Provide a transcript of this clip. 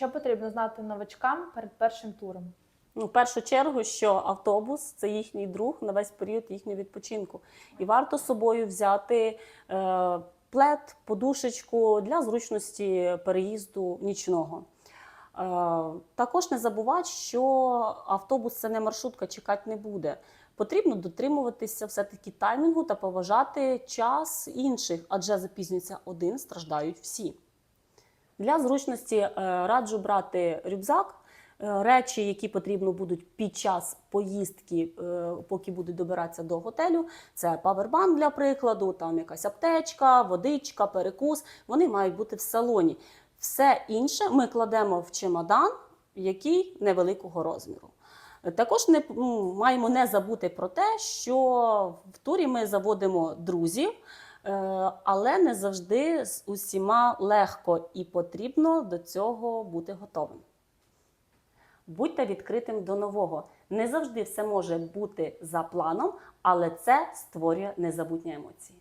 Що потрібно знати новачкам перед першим туром? Ну, в першу чергу, що автобус це їхній друг на весь період їхнього відпочинку. І варто з собою взяти е, плед, подушечку для зручності переїзду нічного. Е, також не забувати, що автобус це не маршрутка, чекати не буде. Потрібно дотримуватися все-таки таймінгу та поважати час інших, адже запізнюється один, страждають всі. Для зручності е, раджу брати рюкзак, е, речі, які потрібно будуть під час поїздки, е, поки будуть добиратися до готелю. Це павербанк для прикладу, там якась аптечка, водичка, перекус. Вони мають бути в салоні. Все інше ми кладемо в чемодан, який невеликого розміру. Також не маємо не забути про те, що в турі ми заводимо друзів, але не завжди з усіма легко і потрібно до цього бути готовим. Будьте відкритим до нового. Не завжди все може бути за планом, але це створює незабутні емоції.